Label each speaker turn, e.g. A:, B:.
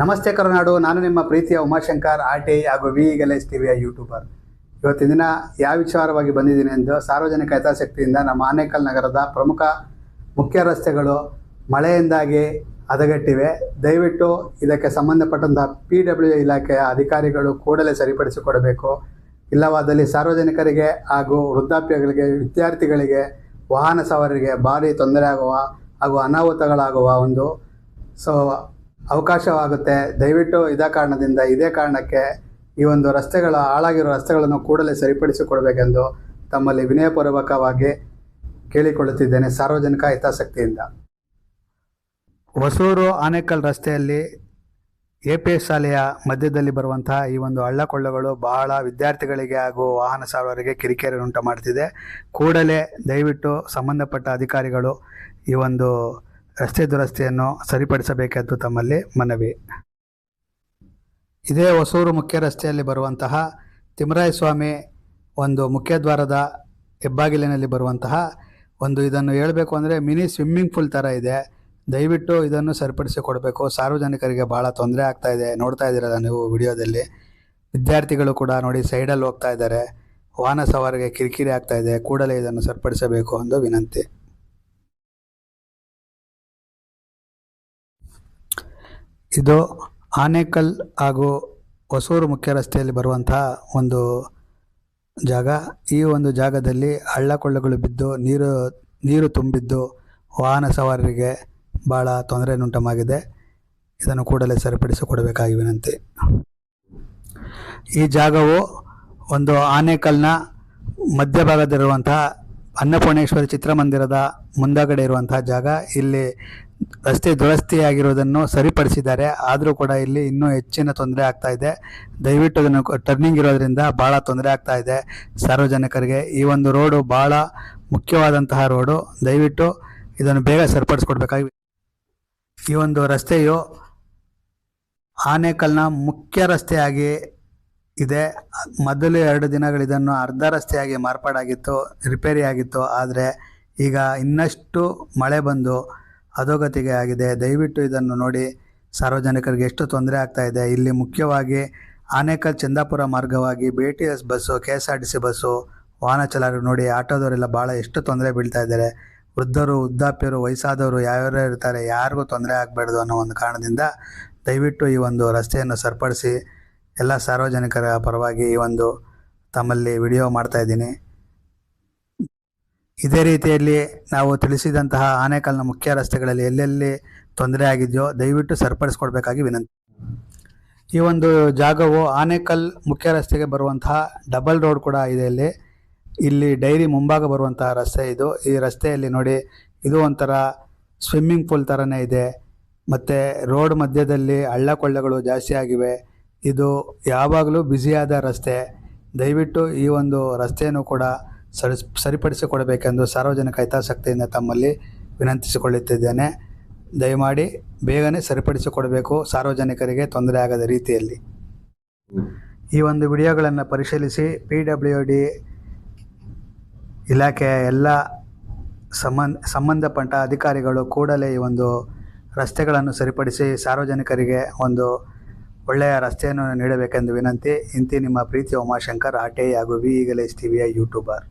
A: ನಮಸ್ತೆ ಕರುನಾಡು, ನಾನು ನಿಮ್ಮ ಪ್ರೀತಿಯ ಉಮಾಶಂಕರ್ ಆರ್ ಟಿ ಐ ಹಾಗೂ ವಿ ಎಸ್ ಟಿವಿಯ ಯೂಟ್ಯೂಬರ್. ಇವತ್ತಿನ ದಿನ ಯಾವ ವಿಚಾರವಾಗಿ ಬಂದಿದ್ದೀನಿ ಎಂದು ಸಾರ್ವಜನಿಕ ಹಿತಾಸಕ್ತಿಯಿಂದ ನಮ್ಮ ಆನೇಕಲ್ ನಗರದ ಪ್ರಮುಖ ಮುಖ್ಯ ರಸ್ತೆಗಳು ಮಳೆಯಿಂದಾಗಿ ಹದಗೆಟ್ಟಿವೆ. ದಯವಿಟ್ಟು ಇದಕ್ಕೆ ಸಂಬಂಧಪಟ್ಟಂತಹ ಪಿ ಡಬ್ಲ್ಯೂ ಇಲಾಖೆಯ ಅಧಿಕಾರಿಗಳು ಕೂಡಲೇ ಸರಿಪಡಿಸಿಕೊಡಬೇಕು. ಇಲ್ಲವಾದಲ್ಲಿ ಸಾರ್ವಜನಿಕರಿಗೆ ಹಾಗೂ ವೃದ್ಧಾಪ್ಯಗಳಿಗೆ, ವಿದ್ಯಾರ್ಥಿಗಳಿಗೆ, ವಾಹನ ಸವಾರರಿಗೆ ಭಾರಿ ತೊಂದರೆ ಆಗುವ ಹಾಗೂ ಅನಾಹುತಗಳಾಗುವ ಒಂದು ಸೊ ಅವಕಾಶವಾಗುತ್ತೆ. ದಯವಿಟ್ಟು ಇದೇ ಕಾರಣದಿಂದ ಇದೇ ಕಾರಣಕ್ಕೆ ಈ ಒಂದು ರಸ್ತೆಗಳ, ಹಾಳಾಗಿರೋ ರಸ್ತೆಗಳನ್ನು ಕೂಡಲೇ ಸರಿಪಡಿಸಿಕೊಡಬೇಕೆಂದು ತಮ್ಮಲ್ಲಿ ವಿನಯಪೂರ್ವಕವಾಗಿ ಕೇಳಿಕೊಳ್ಳುತ್ತಿದ್ದೇನೆ ಸಾರ್ವಜನಿಕ ಹಿತಾಸಕ್ತಿಯಿಂದ. ಹೊಸೂರು ಆನೇಕಲ್ ರಸ್ತೆಯಲ್ಲಿ ಎ ಪಿ ಎಸ್ ಶಾಲೆಯ ಮಧ್ಯದಲ್ಲಿ ಬರುವಂತಹ ಈ ಒಂದು ಹಳ್ಳಕೊಳ್ಳಗಳು ಬಹಳ ವಿದ್ಯಾರ್ಥಿಗಳಿಗೆ ಹಾಗೂ ವಾಹನ ಸಾರವರಿಗೆ ಕಿರಿಕಿರಿ ಉಂಟು ಮಾಡ್ತಿದೆ. ಕೂಡಲೇ ದಯವಿಟ್ಟು ಸಂಬಂಧಪಟ್ಟ ಅಧಿಕಾರಿಗಳು ಈ ಒಂದು ರಸ್ತೆ ದುರಸ್ತಿಯನ್ನು ಸರಿಪಡಿಸಬೇಕೆಂದು ತಮ್ಮಲ್ಲಿ ಮನವಿ. ಇದೇ ಹೊಸೂರು ಮುಖ್ಯ ರಸ್ತೆಯಲ್ಲಿ ಬರುವಂತಹ ತಿಮ್ಮರಾಯ ಸ್ವಾಮಿ ಒಂದು ಮುಖ್ಯದ್ವಾರದ ಹೆಬ್ಬಾಗಿಲಿನಲ್ಲಿ ಬರುವಂತಹ ಒಂದು ಇದನ್ನು ಹೇಳಬೇಕು ಅಂದರೆ ಮಿನಿ ಸ್ವಿಮ್ಮಿಂಗ್ ಪೂಲ್ ಥರ ಇದೆ. ದಯವಿಟ್ಟು ಇದನ್ನು ಸರಿಪಡಿಸಿ ಕೊಡಬೇಕು. ಸಾರ್ವಜನಿಕರಿಗೆ ಭಾಳ ತೊಂದರೆ ಆಗ್ತಾ ಇದೆ. ನೋಡ್ತಾ ಇದ್ದೀರಲ್ಲ ನೀವು ವಿಡಿಯೋದಲ್ಲಿ. ವಿದ್ಯಾರ್ಥಿಗಳು ಕೂಡ ನೋಡಿ ಸೈಡಲ್ಲಿ ಹೋಗ್ತಾ ಇದ್ದಾರೆ. ವಾಹನ ಸವಾರಿಗೆ ಕಿರಿಕಿರಿ ಆಗ್ತಾ ಇದೆ. ಕೂಡಲೇ ಇದನ್ನು ಸರಿಪಡಿಸಬೇಕು ಎಂದು ವಿನಂತಿ. ಇದು ಆನೇಕಲ್ ಹಾಗೂ ಹೊಸೂರು ಮುಖ್ಯ ರಸ್ತೆಯಲ್ಲಿ ಬರುವಂತಹ ಒಂದು ಜಾಗ. ಈ ಒಂದು ಜಾಗದಲ್ಲಿ ಹಳ್ಳ ಕೊಳ್ಳಗಳು ಬಿದ್ದು, ನೀರು ನೀರು ತುಂಬಿದ್ದು ವಾಹನ ಸವಾರರಿಗೆ ಭಾಳ ತೊಂದರೆಯನ್ನುಂಟಮಾಗಿದೆ ಇದನ್ನು ಕೂಡಲೇ ಸರಿಪಡಿಸಿಕೊಡಬೇಕಾಗಿ ವಿನಂತಿ. ಈ ಜಾಗವು ಒಂದು ಆನೇಕಲ್ನ ಮಧ್ಯಭಾಗದಲ್ಲಿರುವಂತಹ ಅನ್ನಪೂರ್ಣೇಶ್ವರಿ ಚಿತ್ರಮಂದಿರದ ಮುಂದಗಡೆ ಇರುವಂತಹ ಜಾಗ. ಇಲ್ಲಿ ರಸ್ತೆ ದುರಸ್ತಿಯಾಗಿರುವುದನ್ನು ಸರಿಪಡಿಸಿದ್ದಾರೆ. ಆದರೂ ಕೂಡ ಇಲ್ಲಿ ಇನ್ನೂ ಹೆಚ್ಚಿನ ತೊಂದರೆ ಆಗ್ತಾ ಇದೆ. ದಯವಿಟ್ಟು ಅದನ್ನು ಟರ್ನಿಂಗ್ ಇರೋದ್ರಿಂದ ಭಾಳ ತೊಂದರೆ ಆಗ್ತಾ ಇದೆ. ಸಾರ್ವಜನಿಕರಿಗೆ ಈ ಒಂದು ರೋಡು ಭಾಳ ಮುಖ್ಯವಾದಂತಹ ರೋಡು. ದಯವಿಟ್ಟು ಇದನ್ನು ಬೇಗ ಸರಿಪಡಿಸ್ಕೊಡ್ಬೇಕಾಗಿ ಈ ಒಂದು ರಸ್ತೆಯು ಆನೇಕಲ್ನ ಮುಖ್ಯ ರಸ್ತೆಯಾಗಿ ಇದೆ. ಮೊದಲು ಎರಡು ದಿನಗಳು ಇದನ್ನು ಅರ್ಧ ರಸ್ತೆಯಾಗಿ ಮಾರ್ಪಾಡಾಗಿತ್ತು, ರಿಪೇರಿ ಆಗಿತ್ತು. ಆದರೆ ಈಗ ಇನ್ನಷ್ಟು ಮಳೆ ಬಂದು ಅಧೋಗತಿಗೆ ಆಗಿದೆ. ದಯವಿಟ್ಟು ಇದನ್ನು ನೋಡಿ. ಸಾರ್ವಜನಿಕರಿಗೆ ಎಷ್ಟು ತೊಂದರೆ ಆಗ್ತಾ ಇದೆ. ಇಲ್ಲಿ ಮುಖ್ಯವಾಗಿ ಆನೇಕಲ್ ಚಂದಾಪುರ ಮಾರ್ಗವಾಗಿ B T S bus K S R T C bus, ವಾಹನ ಚಾಲಕರು ನೋಡಿ ಆಟೋದವರೆಲ್ಲ ಭಾಳ ಎಷ್ಟು ತೊಂದರೆ ಬೀಳ್ತಾ ಇದ್ದಾರೆ. ವೃದ್ಧರು, ವೃದ್ಧಾಪ್ಯರು, ವಯಸ್ಸಾದವರು ಯಾವ್ಯಾರು ಇರ್ತಾರೆ. ಯಾರಿಗೂ ತೊಂದರೆ ಆಗಬಾರ್ದು ಅನ್ನೋ ಒಂದು ಕಾರಣದಿಂದ ದಯವಿಟ್ಟು ಈ ಒಂದು ರಸ್ತೆಯನ್ನು ಸರಿಪಡಿಸಿ. ಎಲ್ಲ ಸಾರ್ವಜನಿಕರ ಪರವಾಗಿ ಈ ಒಂದು ತಮ್ಮಲ್ಲಿ ವಿಡಿಯೋ ಮಾಡ್ತಾ ಇದ್ದೀನಿ. ಇದೇ ರೀತಿಯಲ್ಲಿ ನಾವು ತಿಳಿಸಿದಂತಹ ಆನೇಕಲ್ನ ಮುಖ್ಯ ರಸ್ತೆಗಳಲ್ಲಿ ಎಲ್ಲೆಲ್ಲಿ ತೊಂದರೆ ಆಗಿದೆಯೋ ದಯವಿಟ್ಟು ಸರಿಪಡಿಸ್ಕೊಡ್ಬೇಕಾಗಿ ವಿನಂತಿ. ಈ ಒಂದು ಜಾಗವು ಆನೇಕಲ್ ಮುಖ್ಯ ರಸ್ತೆಗೆ ಬರುವಂತಹ ಡಬಲ್ ರೋಡ್ ಕೂಡ ಇದೆ ಇಲ್ಲಿ ಇಲ್ಲಿ ಡೈರಿ ಮುಂಭಾಗ ಬರುವಂತಹ ರಸ್ತೆ ಇದು. ಈ ರಸ್ತೆಯಲ್ಲಿ ನೋಡಿ ಇದು ಒಂಥರ ಸ್ವಿಮ್ಮಿಂಗ್ ಪೂಲ್ ಥರನೇ ಇದೆ. ಮತ್ತು ರೋಡ್ ಮಧ್ಯದಲ್ಲಿ ಹಳ್ಳ ಕೊಳ್ಳಗಳು ಜಾಸ್ತಿ ಆಗಿವೆ. ಇದು ಯಾವಾಗಲೂ ಬ್ಯುಸಿಯಾದ ರಸ್ತೆ. ದಯವಿಟ್ಟು ಈ ಒಂದು ರಸ್ತೆಯನ್ನು ಕೂಡ ಸರಿ, ಸರಿಪಡಿಸಿಕೊಡಬೇಕೆಂದು ಸಾರ್ವಜನಿಕ ಹಿತಾಸಕ್ತಿಯಿಂದ ತಮ್ಮಲ್ಲಿ ವಿನಂತಿಸಿಕೊಳ್ಳುತ್ತಿದ್ದೇನೆ. ದಯಮಾಡಿ ಬೇಗನೆ ಸರಿಪಡಿಸಿಕೊಡಬೇಕು. ಸಾರ್ವಜನಿಕರಿಗೆ ತೊಂದರೆ ಆಗದ ರೀತಿಯಲ್ಲಿ. ಈ ಒಂದು ವಿಡಿಯೋಗಳನ್ನು ಪರಿಶೀಲಿಸಿ ಪಿ ಡಬ್ಲ್ಯೂ ಡಿ ಇಲಾಖೆಯ ಎಲ್ಲ ಸಂಬಂಧ, ಸಂಬಂಧಪಟ್ಟ ಅಧಿಕಾರಿಗಳು ಕೂಡಲೇ ಈ ಒಂದು ರಸ್ತೆಗಳನ್ನು ಸರಿಪಡಿಸಿ ಸಾರ್ವಜನಿಕರಿಗೆ ಒಂದು ಒಳ್ಳೆಯ ರಸ್ತೆಯನ್ನು ನೀಡಬೇಕೆಂದು ವಿನಂತಿ. ಇಂತಿ ನಿಮ್ಮ ಪ್ರೀತಿ ಉಮಾಶಂಕರ್ ಆಟೆ ಹಾಗೂ ವಿ ಈಗಲೇಸ್ ಟಿವಿಯ ಯೂಟ್ಯೂಬರ್.